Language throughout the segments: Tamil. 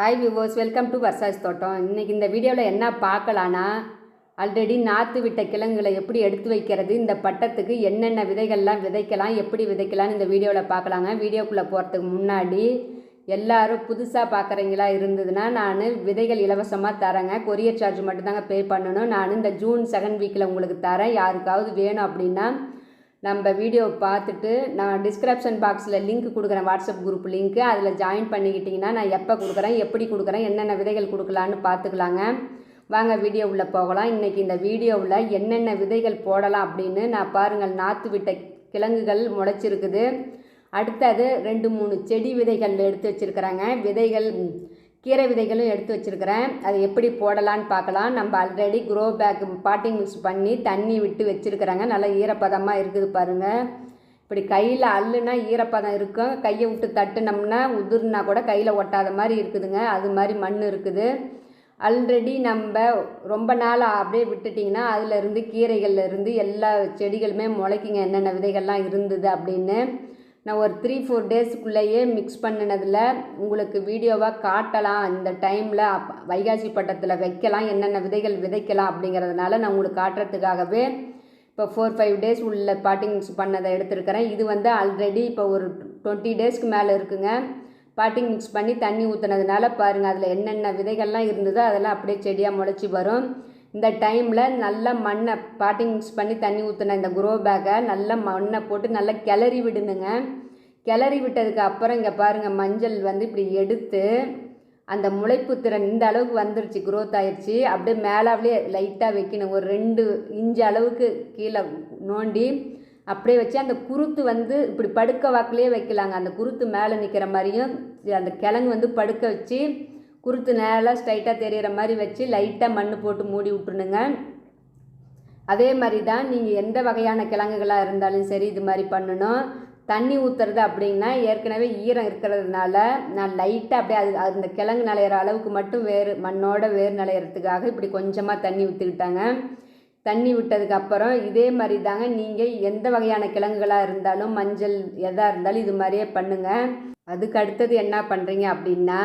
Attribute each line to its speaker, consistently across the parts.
Speaker 1: ஹாய் வியூவர்ஸ் வெல்கம் டு வர்சாஸ் தோட்டம் இன்றைக்கி இந்த வீடியோவில் என்ன பார்க்கலான்னா ஆல்ரெடி நாற்று விட்ட கிழங்குகளை எப்படி எடுத்து வைக்கிறது இந்த பட்டத்துக்கு என்னென்ன விதைகள்லாம் விதைக்கலாம் எப்படி விதைக்கலாம்னு இந்த வீடியோவில் பார்க்கலாங்க. வீடியோக்குள்ளே போகிறதுக்கு முன்னாடி எல்லாரும் புதுசாக பார்க்குறீங்களா இருந்ததுன்னா நான் விதைகள் இலவசமாக தரேங்க. கொரியர் சார்ஜ் மட்டும்தாங்க பே பண்ணணும். நான் இந்த ஜூன் செகண்ட் வீக்கில் உங்களுக்கு தரேன். யாருக்காவது வேணும் அப்படின்னா நம்ம வீடியோவை பார்த்துட்டு நான் டிஸ்கிரிப்ஷன் பாக்ஸில் லிங்க் கொடுக்குறேன் வாட்ஸ்அப் குரூப் லிங்க்கு அதில் ஜாயின் பண்ணிக்கிட்டிங்கன்னா நான் எப்போ கொடுக்குறேன் எப்படி கொடுக்குறேன் என்னென்ன விதைகள் கொடுக்கலான்னு பார்த்துக்கலாங்க. வாங்க வீடியோ போகலாம். இன்றைக்கி இந்த வீடியோவில் என்னென்ன விதைகள் போடலாம் அப்படின்னு நான் பாருங்கள் நாற்று விட்ட கிழங்குகள் முளைச்சிருக்குது. அடுத்தது ரெண்டு மூணு செடி விதைகள் எடுத்து வச்சுருக்குறாங்க. விதைகள் கீரை விதைகளும் எடுத்து வச்சுருக்கிறேன். அது எப்படி போடலான்னு பார்க்கலாம். நம்ம already grow bag potting mix பண்ணி தண்ணி விட்டு வச்சுருக்குறாங்க. நல்லா ஈரப்பதமாக இருக்குது பாருங்கள் இப்படி கையில் அல்லுனா ஈரப்பதம் இருக்கும். கையை விட்டு தட்டுனோம்னா உதிர்னா கூட கையில் ஒட்டாத மாதிரி இருக்குதுங்க. அது மாதிரி மண் இருக்குது. ஆல்ரெடி நம்ம ரொம்ப நாள் அப்படியே விட்டுட்டிங்கன்னா அதுலேருந்து கீரைகள்லேருந்து எல்லா செடிகளுமே முளைக்குங்க. என்னென்ன விதைகள்லாம் இருந்தது அப்படின்னு. நான் ஒரு த்ரீ ஃபோர் டேஸ்க்குள்ளேயே மிக்ஸ் பண்ணினதில் உங்களுக்கு வீடியோவாக காட்டலாம். இந்த டைமில் அப் வைகாசி பட்டத்தில் வைக்கலாம். என்னென்ன விதைகள் விதைக்கலாம் அப்படிங்கிறதுனால நான் உங்களுக்கு காட்டுறதுக்காகவே இப்போ ஃபோர் ஃபைவ் டேஸ் உள்ள பாட்டிங்ஸ் மிக்ஸ் பண்ணதை எடுத்துருக்கிறேன். இது வந்து ஆல்ரெடி இப்போ ஒரு டுவெண்ட்டி டேஸ்க்கு மேலே இருக்குங்க. பாட்டிங் மிக்ஸ் பண்ணி தண்ணி ஊற்றுனதுனால பாருங்கள் அதில் என்னென்ன விதைகள்லாம் இருந்ததோ அதெல்லாம் அப்படியே செடியாக முளைச்சி வரும். இந்த டைமில் நல்ல மண்ணை பாட்டிங் மிக்ஸ் பண்ணி தண்ணி ஊற்றின இந்த குரோ பேக்கை நல்ல மண்ணை போட்டு நல்லா கிளறி விடணுங்க. கிளறி விட்டதுக்கு அப்புறம் இங்கே பாருங்கள் மஞ்சள் வந்து இப்படி எடுத்து அந்த முளைப்பு திறன் இந்த அளவுக்கு வந்துருச்சு குரோத் ஆயிடுச்சு அப்படியே மேலாவிலே லைட்டாக வைக்கணும். ஒரு ரெண்டு இன்ச்சு அளவுக்கு கீழே நோண்டி அப்படியே வச்சு அந்த குருத்து வந்து இப்படி படுக்க வாக்குலேயே வைக்கலாங்க. அந்த குருத்து மேலே நிற்கிற மாதிரியும் அந்த கிழங்கு வந்து படுக்க வச்சு குருத்து நேராக ஸ்ட்ரைட்டாக தெரிகிற மாதிரி வச்சு லைட்டாக மண் போட்டு மூடி விட்டுருணுங்க. அதே மாதிரி தான் நீங்கள் எந்த வகையான கிழங்குகளாக இருந்தாலும் சரி இது மாதிரி பண்ணணும். தண்ணி ஊற்றுறது அப்படின்னா ஏற்கனவே ஈரம் இருக்கிறதுனால நான் லைட்டாக அப்படியே அது அந்த கிழங்கு நலையிற அளவுக்கு மட்டும் வேறு மண்ணோட வேர் நிலையிறதுக்காக இப்படி கொஞ்சமாக தண்ணி ஊற்றிக்கிட்டாங்க தண்ணி விட்டதுக்கு அப்புறம் இதே மாதிரி தாங்க நீங்கள் எந்த வகையான கிழங்குகளாக இருந்தாலும் மஞ்சள் எதாக இருந்தாலும் இது மாதிரியே பண்ணுங்கள் அதுக்கு அடுத்தது என்ன பண்ணுறீங்க அப்படின்னா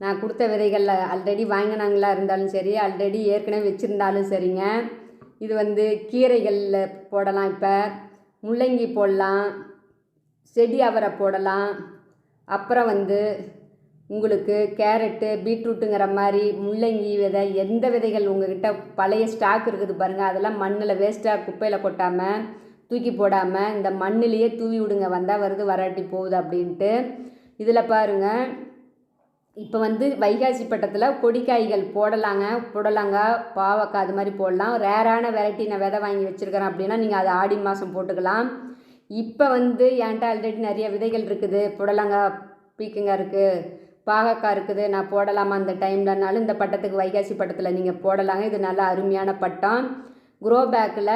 Speaker 1: நான் கொடுத்த விதைகளில் ஆல்ரெடி வாங்கினாங்களா இருந்தாலும் சரி ஆல்ரெடி ஏற்கனவே வச்சுருந்தாலும் சரிங்க. இது வந்து கீரைகளில் போடலாம் இப்போ. முள்ளங்கி போடலாம் செடி அவரை போடலாம். அப்புறம் வந்து உங்களுக்கு கேரட்டு பீட்ரூட்டுங்கிற மாதிரி முள்ளங்கி விதை எந்த விதைகள் உங்ககிட்ட பழைய ஸ்டாக் இருக்குது பாருங்கள் அதெல்லாம் மண்ணில் வேஸ்ட்டாக குப்பையில் கொட்டாமல் தூக்கி போடாமல் இந்த மண்ணிலேயே தூவி விடுங்க. வந்தால் வருது வராட்டி போகுது அப்படின்ட்டு. இதில் பாருங்கள் இப்போ வந்து வைகாசி பட்டத்தில் கொடிக்காய்கள் போடலாங்க புடலங்க பாவக்காய் அது மாதிரி போடலாம். ரேரான வெரைட்டி நான் விதை வாங்கி வச்சுருக்கிறேன் அப்படின்னா நீங்கள் அதை ஆடி மாதம் போட்டுக்கலாம். இப்போ வந்து என்கிட்ட ஆல்ரெடி நிறைய விதைகள் இருக்குது. புடலங்காய் பீக்கங்காய் இருக்குது பாகக்காய் இருக்குது. நான் போடலாமா அந்த டைம்லனாலும் இந்த பட்டத்துக்கு வைகாசி பட்டத்தில் நீங்கள் போடலாங்க. இது நல்ல அருமையான பட்டம். குரோ பேக்கில்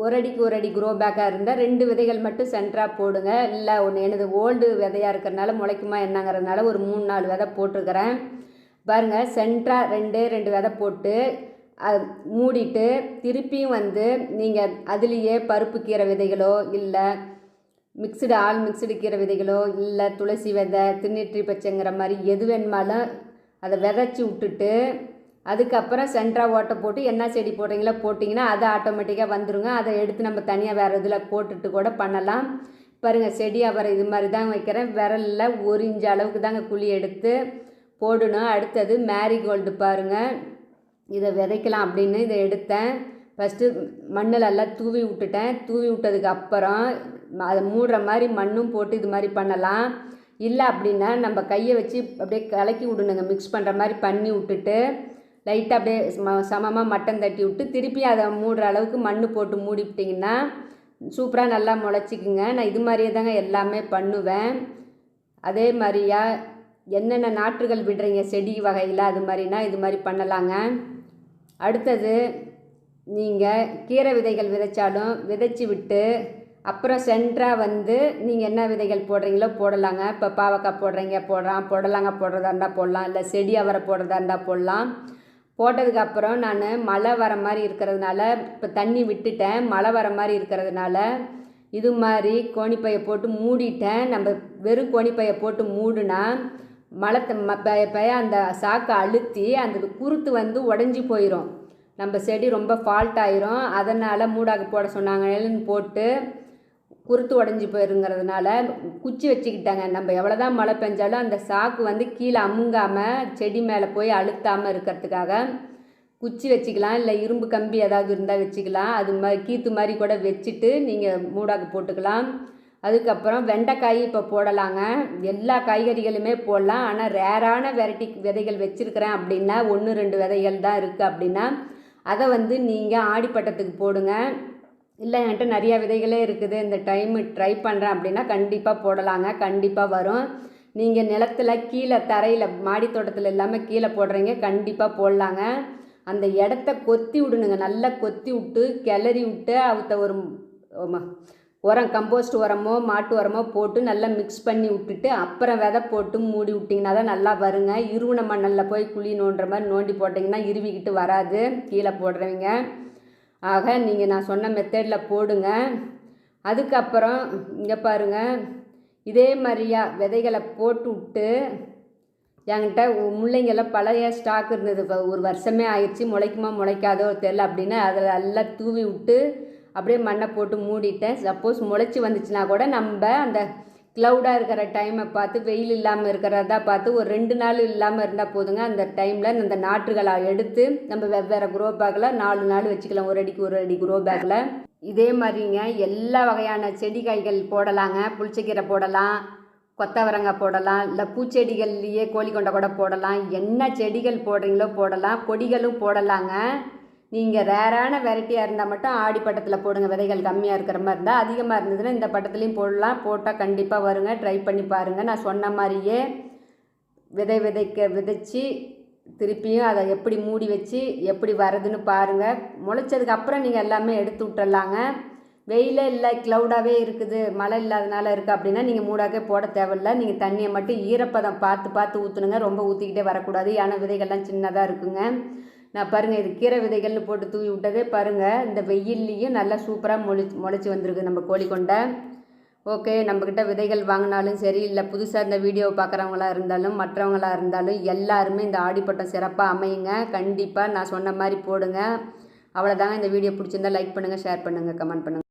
Speaker 1: ஒரு அடிக்கு ஒரு அடி குரோ பேக்காக இருந்தால் ரெண்டு விதைகள் மட்டும் சென்டராக போடுங்க. இல்லை ஒன்று எனது ஓல்டு விதையாக இருக்கிறனால முளைக்குமா என்னங்கிறதுனால ஒரு மூணு நாலு விதை போட்டிருக்கிறேன். பாருங்கள் சென்டராக ரெண்டு ரெண்டு விதை போட்டு அது மூடிட்டு திருப்பியும் வந்து நீங்கள் அதுலேயே பருப்பு கீரை விதைகளோ இல்லை மிக்சடு ஆல் மிக்சடு கீரை விதைகளோ இல்லை துளசி விதை திருநெற்றி பச்சைங்கிற மாதிரி எது வேணுமாலும் அதை விதைச்சி விட்டுட்டு அதுக்கப்புறம் சென்ட்ரா ஓட்டை போட்டு என்ன செடி போடுறீங்களோ போட்டிங்கன்னா அது ஆட்டோமேட்டிக்காக வந்துருங்க. அதை எடுத்து நம்ம தனியாக வேறு இதில் போட்டுட்டு கூட பண்ணலாம். பாருங்கள் செடி அப்புறம் இது மாதிரி தான் வைக்கிறேன். விரலில் ஒரு இன்ச்சு அளவுக்கு தாங்க குழி எடுத்து போடணும். அடுத்தது மேரிகோல்டு பாருங்கள் இதை விதைக்கலாம் அப்படின்னு இதை எடுத்தேன். ஃபஸ்ட்டு மண்ணில் எல்லாம் தூவி விட்டுட்டேன். தூவி விட்டதுக்கு அப்புறம் அதை மூடுற மாதிரி மண்ணும் போட்டு இது மாதிரி பண்ணலாம். இல்லை அப்படின்னா நம்ம கையை வச்சு அப்படியே கலக்கி விடணுங்க. மிக்ஸ் பண்ணுற மாதிரி பண்ணி விட்டுட்டு லைட்டாக அப்படியே சமமாக மட்டன் தட்டி விட்டு திருப்பி அதை மூடுற அளவுக்கு மண் போட்டு மூடிவிட்டிங்கன்னா சூப்பராக நல்லா முளைச்சிக்குங்க. நான் இது மாதிரியே தாங்க எல்லாமே பண்ணுவேன். அதே மாதிரியா என்னென்ன நாற்றுகள் விடுறீங்க? செடி வகையில் அது மாதிரினா இது மாதிரி பண்ணலாங்க. அடுத்தது நீங்கள் கீரை விதைகள் விதைச்சாலும் விதைச்சி விட்டு அப்புறம் சென்டராக வந்து நீங்கள் என்ன விதைகள் போடுறீங்களோ போடலாங்க. இப்போ பாவக்காய் போடுறீங்க போடலாம். புடலங்க போடுறதா இருந்தால் போடலாம். இல்லை செடி அவரை போடுறதா இருந்தால் போடலாம். போட்டதுக்கப்புறம் நான் மழை வர மாதிரி இருக்கிறதுனால இப்போ தண்ணி விட்டுட்டேன். மழை வர மாதிரி இருக்கிறதுனால இது மாதிரி கோணிப்பையை போட்டு மூடிட்டேன். நம்ம வெறும் கோணிப்பையை போட்டு மூடுனா மழை த- ம- அந்த சாக்கை அழுத்தி அந்த குருத்து வந்து உடஞ்சி போயிடும் நம்ம செடி ரொம்ப ஃபால்ட் ஆயிரும். அதனால் மூடாக்கு போட சொன்னாங்கன்னு போட்டு குருத்து உடஞ்சி போயிருங்கிறதுனால குச்சி வச்சுக்கிட்டாங்க. நம்ம எவ்வளோ தான் மழை பெஞ்சாலும் அந்த சாக்கு வந்து கீழே அமுங்காமல் செடி மேலே போய் அழுத்தாமல் இருக்கிறதுக்காக குச்சி வச்சுக்கலாம். இல்லை இரும்பு கம்பி ஏதாவது இருந்தால் வச்சுக்கலாம். அது மாதிரி கீத்து மாதிரி கூட வச்சுட்டு நீங்கள் மூடாக்கு போட்டுக்கலாம். அதுக்கப்புறம் வெண்டைக்காய் இப்போ போடலாங்க. எல்லா காய்கறிகளுமே போடலாம். ஆனால் ரேரான வெரைட்டி விதைகள் வச்சுருக்கிறேன் அப்படின்னா ஒன்று ரெண்டு விதைகள் தான் இருக்குது அப்படின்னா அதை வந்து நீங்கள் ஆடிப்பட்டத்துக்கு போடுங்க. இல்லை என்கிட்ட நிறையா விதைகளே இருக்குது. இந்த டைமு ட்ரை பண்ணுறேன் அப்படின்னா கண்டிப்பாக போடலாங்க. கண்டிப்பாக வரும். நீங்கள் நிலத்துல கீழே தரையில் மாடி தோட்டத்தில் இல்லாமல் கீழே போடுறீங்க கண்டிப்பாக போடலாங்க. அந்த இடத்த கொத்தி விடணுங்க. நல்லா கொத்தி விட்டு கிளறி விட்டு அவத்த ஒரு உரம் கம்போஸ்ட் உரமோ மாட்டு உரமோ போட்டு நல்லா மிக்ஸ் பண்ணி விட்டுட்டு அப்புறம் விதை போட்டு மூடி விட்டிங்கன்னா தான் நல்லா வருங்க. இருவுன மண்ணில் போய் குழி நோண்டுற மாதிரி நோண்டி போட்டிங்கன்னா இருவிக்கிட்டு வராது. கீழே போடுறவங்க. ஆக நீங்கள் நான் சொன்ன மெத்தடில் போடுங்க. அதுக்கப்புறம் இங்கே பாருங்க. இதே மாதிரியா விதைகளை போட்டு விட்டு என்கிட்ட முள்ளைங்கெல்லாம் பழைய ஸ்டாக் இருந்தது. ஒரு வருஷமே ஆயிடுச்சு. முளைக்குமா முளைக்காதோ தெரில அப்படின்னு அதில் எல்லாம் தூவி விட்டு அப்படியே மண்ணை போட்டு மூடிட்டேன். சப்போஸ் முளைச்சி வந்துச்சுன்னா கூட நம்ம அந்த க்ளவுடாக இருக்கிற டைமை பார்த்து வெயில் இல்லாமல் இருக்கிறதா பார்த்து ஒரு ரெண்டு நாள் இல்லாமல் இருந்தால் போதுங்க. அந்த டைமில் அந்த நாற்றுகளை எடுத்து நம்ம வெவ்வேறு குரோ பேக்கில் நாலு நாள் வச்சுக்கலாம். ஒரு அடிக்கு ஒரு அடி குரோ பேக்கில் இதே மாதிரிங்க எல்லா வகையான செடி காய்கள் போடலாங்க. புளிச்சக்கீரை போடலாம் கொத்தவரங்காய் போடலாம் இல்லை பூச்செடிகள்லேயே கோழிக்கொண்டை கூட போடலாம். என்ன செடிகள் போடுறீங்களோ போடலாம் கொடிகளும் போடலாங்க. நீங்கள் ரேரான வெரைட்டியாக இருந்தால் மட்டும் ஆடி பட்டத்தில் போடுங்க. விதைகள் கம்மியாக இருக்கிற மாதிரி இருந்தால் அதிகமாக இருந்ததுன்னா இந்த பட்டத்துலேயும் போடலாம். போட்டால் கண்டிப்பாக வருங்க. ட்ரை பண்ணி பாருங்கள் நான் சொன்ன மாதிரியே விதை விதைக்க விதைச்சி திருப்பியும் அதை எப்படி மூடி வச்சு எப்படி வருதுன்னு பாருங்கள் முளைச்சதுக்கு அப்புறம் நீங்கள் எல்லாமே எடுத்து விட்டுடலாங்க வெயிலே இல்லை க்ளவுடாகவே இருக்குது. மழை இல்லாதனால இருக்குது அப்படின்னா நீங்கள் மூடாக்கே போட தேவையில்ல. நீங்கள் தண்ணியை மட்டும் ஈரப்பதம் பார்த்து பார்த்து ஊற்றுனுங்க ரொம்ப ஊற்றிக்கிட்டே வரக்கூடாது. ஏன்னா விதைகள்லாம் சின்னதாக இருக்குங்க. நான் பாருங்கள் இது கீரை விதைகள்னு போட்டு தூவி விட்டதே பாருங்கள் இந்த வெயில்லையும் நல்லா சூப்பராக முளை முளைச்சி வந்திருக்கு நம்ம கோழிக்கொண்டை ஓகே நம்மக்கிட்ட விதைகள் வாங்கினாலும் சரி இல்லை புதுசாக இந்த வீடியோவை பார்க்குறவங்களா இருந்தாலும் மற்றவங்களாக இருந்தாலும் எல்லாருமே இந்த ஆடிப்பட்டம் சிறப்பாக அமையுங்க. கண்டிப்பாக நான் சொன்ன மாதிரி போடுங்க. அவ்வளோதாங்க இந்த வீடியோ பிடிச்சிருந்தா லைக் பண்ணுங்கள் ஷேர் பண்ணுங்கள் கமெண்ட் பண்ணுங்கள்